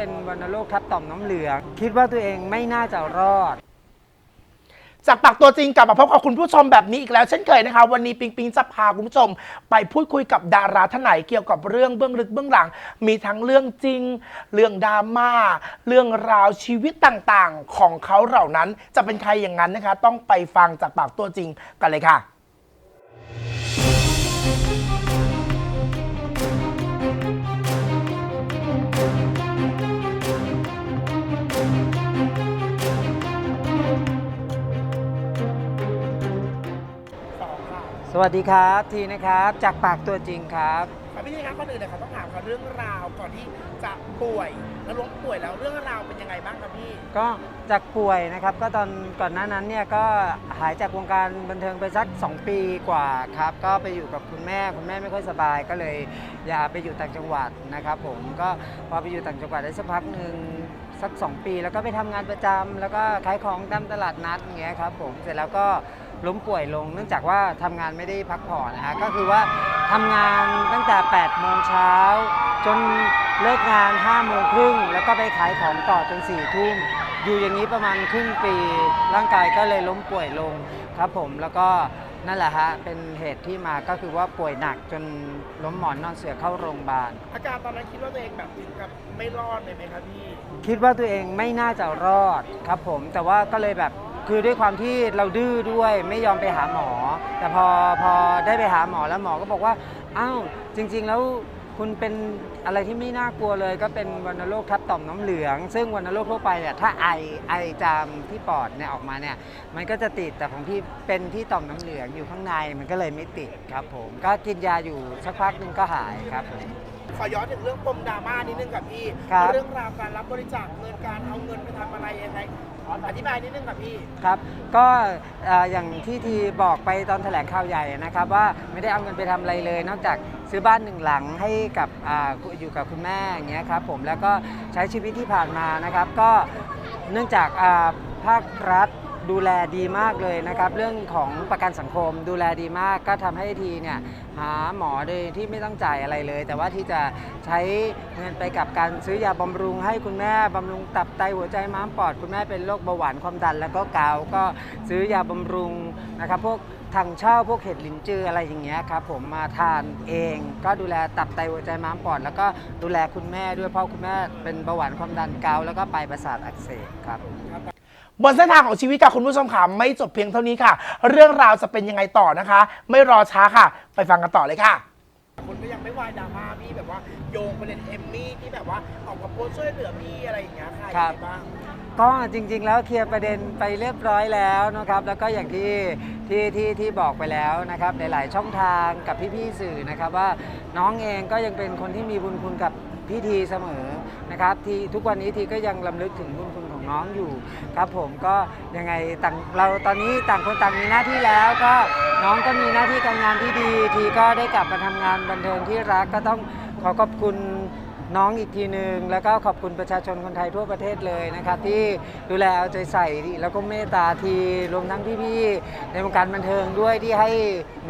เป็นวัณโรคทับต่อมน้ำเหลือง คิดว่าตัวเองไม่น่าจะรอด จากปากตัวจริงกลับมาพบกับคุณผู้ชมแบบนี้อีกแล้วเช่นเคยนะคะ วันนี้ปิงปิงจะพาคุณผู้ชม ไปพูดคุยกับดาราท่านไหนเกี่ยวกับเรื่องเบื้องลึกเบื้องหลัง มีทั้งเรื่องจริง เรื่องดราม่าเรื่องราวชีวิตต่างๆ ของเขาเหล่านั้น จะเป็นใครอย่างนั้นนะคะ ต้องไปฟังจากปากตัวจริงกันเลยค่ะ สวัสดีครับทีนะครับ จากปากตัวจริงครับ ครับพี่นี่ครับก่อนอื่นเลยครับต้องถามครับเรื่องราวก่อนที่จะป่วยแล้วล้มป่วยแล้วเรื่องราวเป็นยังไงบ้างครับพี่ก็จากป่วยนะครับก็ตอนก่อนหน้านั้นเนี่ยก็หายจากวงการบันเทิงไปสัก 2 ปีกว่าครับ ก็ไปอยู่กับคุณแม่คุณแม่ไม่ค่อยสบายก็เลยอย่าไปอยู่ต่างจังหวัดนะครับผมก็พอไปอยู่ต่างจังหวัดได้สักพักหนึ่งสัก 2 ปี แล้วก็ไปทำงานประจำแล้วก็ขายของตามตลาดนัดอย่างเงี้ยครับผมเสร็จแล้วก็ ล้มป่วยลง เนื่องจากว่าทำงานไม่ได้พักผ่อนนะฮะก็คือว่าทำงานตั้งแต่8โมงเช้าจนเลิกงาน5โมงครึ่งแล้วก็ไปขายของต่อจน4ทุ่มอยู่อย่างนี้ประมาณครึ่งปี ร่างกายก็เลยล้มป่วยลงครับผมแล้วก็นั่นแหละฮะเป็นเหตุที่มาก็คือว่าป่วยหนักจนล้มหมอนนอนเสือเข้าโรงพยาบาล อาการตอนนั้นคิดว่าตัวเองแบบถึงกับไม่รอดเลยไหมครับพี่ คิดว่าตัวเองไม่น่าจะรอดครับผมแต่ว่าก็เลยแบบ คือด้วยความที่เราดื้อด้วยไม่ยอมไปหาหมอ แต่พอพอได้ไปหาหมอแล้วหมอก็บอกว่าอ้าวจริง ๆ แล้วคุณเป็นอะไรที่ไม่น่ากลัวเลย ก็เป็นวัณโรคทับต่อมน้ำเหลือง ซึ่งวัณโรคทั่วไปเนี่ยถ้าไอไอจามที่ปอดเนี่ยออกมาเนี่ยมันก็จะติดแต่ของที่เป็นที่ต่อมน้ำเหลืองอยู่ข้างในมันก็เลยไม่ติดครับผมก็กินยาอยู่สักพักหนึ่งก็หายครับผมขอย้อนถึงเรื่องปมดราม่านิดนึงกับพี่ครับเรื่องราวการรับบริจาคเงินการเอาเงินไปทำอะไรยังไง อธิบายนิดนึงกับพี่ครับ ก็เอ่ออย่างที่ทีบอกไปตอนแถลงข่าวใหญ่นะครับว่าไม่ได้เอาเงินไปทำอะไรเลย นอกจากซื้อบ้านหนึ่งหลังให้กับอาอยู่กับคุณแม่อย่างเงี้ยครับผมแล้วก็ใช้ชีวิตที่ผ่านมานะครับ ก็เนื่องจากอ่าภาครัฐ ดูแลดีมากเลยนะครับ เรื่องของประกันสังคมดูแลดีมาก ก็ทำให้ทีเนี่ยหาหมอโดยที่ไม่ต้องจ่ายอะไรเลย แต่ว่าที่จะใช้เงินไปกับการซื้อยาบำรุง ให้คุณแม่บำรุงตับไตหัวใจม้ามปอด คุณแม่เป็นโรคเบาหวานความดัน แล้วก็เกาก็ซื้อยาบำรุงนะครับพวกถังเช่าพวกเห็ดหลินจืออะไรอย่างเงี้ยครับผมมาทานเอง ก็ดูแลตับไตหัวใจม้ามปอด แล้วก็ดูแลคุณแม่ด้วยเพราะคุณแม่เป็นเบาหวานความดันเกาแล้วก็ปลายประสาทอักเสบครับ บนเส้นทางของชีวิตค่ะคุณผู้ชมค่ะไม่จบเพียงเท่านี้ค่ะ เรื่องราวจะเป็นยังไงต่อนะคะ ไม่รอช้าค่ะ ไปฟังกันต่อเลยค่ะ คนก็ยังไม่วายดราม่าพี่แบบว่าโยงประเด็นเอมมี่ที่แบบว่าออกมาโพสต์ช่วยเหลือพี่อะไรอย่างเงี้ยค่ะครับยังไงบ้าง ก็จริงๆ แล้วเคลียร์ประเด็นไปเรียบร้อยแล้วนะครับ แล้วก็อย่างที่ที่ที่ที่บอกไปแล้วนะครับหลายๆช่องทางกับพี่ๆสื่อนะครับ ว่าน้องเองก็ยังเป็นคนที่มีบุญคุณกับ พี่ทีเสมอนะครับที่ทุกวันนี้ทีก็ยังลำลึกถึงบุญคุณของน้องอยู่ครับผมก็ยังไงต่างเราตอนนี้ต่างคนต่างมีหน้าที่แล้วก็น้องก็มีหน้าที่การงานที่ดี ทีก็ได้กลับมาทำงานบันเทิงที่รักก็ต้องขอขอบคุณน้องอีกทีหนึ่งแล้วก็ขอบคุณประชาชนคนไทยทั่วประเทศเลยนะครับ ที่ดูแลเอาใจใส่แล้วก็เมตตาทีรวมทั้งพี่ๆในวงการบันเทิงด้วยที่ให้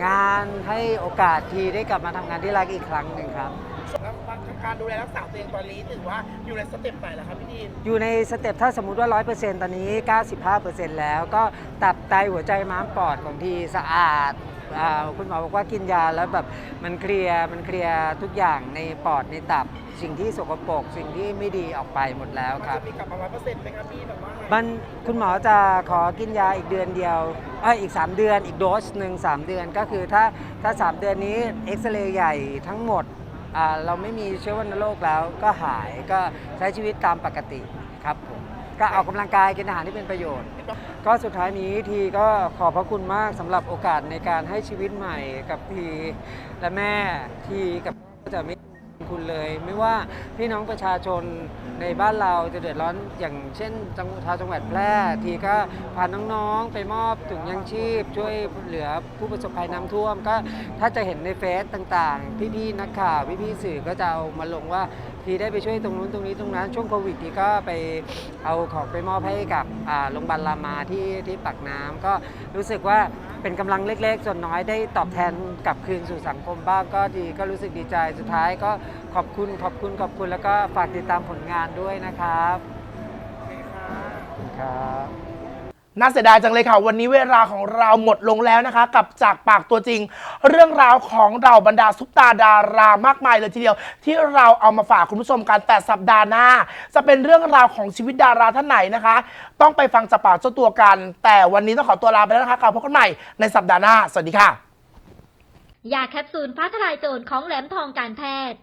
งานให้โอกาสทีได้กลับมาทำงานที่รักอีกครั้งหนึ่งครับ การดูแลรักษาตัวเองตอนนี้ถือว่าอยู่ในสเต็ปไหนแล้วครับพี่ทีนอยู่ในสเต็ปถ้าสมมติว่า 100%ตอนนี้ 95%แล้วก็ตับไตหัวใจม้ามปอดของทีสะอาดอ่าคุณหมอบอกว่ากินยาแล้วแบบมันเคลียร์มันเคลียร์ทุกอย่างในปอดในตับ สิ่งที่สกปรกสิ่งที่ไม่ดีออกไปหมดแล้วมันครับ จะมีกลับมาร้อยเปอร์เซ็นต์ไหมครับพี่แบบว่ามันคุณหมอจะขอกินยาอีกเดือนเดียวเอยอีก 3 เดือนอีกโดสหนึ่ง3 เดือนก็คือถ้าถ้า 3 เดือนนี้เอ็กซเรย์ใหญ่ทั้งหมด เราไม่มีเชื้อวัณโรคแล้วก็หายก็ใช้ชีวิตตามปกติครับผมก็ออกกำลังกายกินอาหารที่เป็นประโยชน์ ก็สุดท้ายนี้ทีก็ขอบพระคุณมากสำหรับโอกาสในการให้ชีวิตใหม่กับทีและแม่ทีกับจะไม่ คุณเลย ไม่ว่าพี่น้องประชาชนในบ้านเราจะเดือดร้อนอย่างเช่นจังชาวจังหวัดแพร่ทีก็พาน้องๆไปมอบถุงยังชีพ ช่วยเหลือผู้ประสบภัยน้ำท่วม ก็ถ้าจะเห็นในเฟซต่างๆ พี่ๆนักข่าวพี่ๆสื่อก็จะเอามาลงว่าทีได้ไปช่วยตรงนู้นตรงนี้ตรงนั้นช่วงโควิดทีก็ไปเอาของไปมอบให้กับโรงพยาบาลรามาที่ที่ปากน้ำก็รู้สึกว่า เป็นกำลังเล็ก ๆ ส่วนน้อยได้ตอบแทนกลับคืนสู่สังคมบ้างก็ดีก็รู้สึกดีใจสุดท้ายก็ขอบคุณขอบคุณขอบคุณแล้วก็ฝากติดตามผลงานด้วยนะครับครับ น่าเสียดายจังเลยค่ะ วันนี้เวลาของเราหมดลงแล้วนะคะ กับจากปากตัวจริง เรื่องราวของเราบรรดาซุปตาดารามากมายเลยทีเดียว ที่เราเอามาฝากคุณผู้ชมกันแต่สัปดาห์หน้า จะเป็นเรื่องราวของชีวิตดาราท่านไหนนะคะ ต้องไปฟังจากปากเจ้าตัวกัน แต่วันนี้ต้องขอตัวลาไปแล้วนะคะกลับพบกันใหม่ในสัปดาห์หน้า สวัสดีค่ะ ยาแคปซูลฟ้าทลายโจรของแหลมทองการแพทย์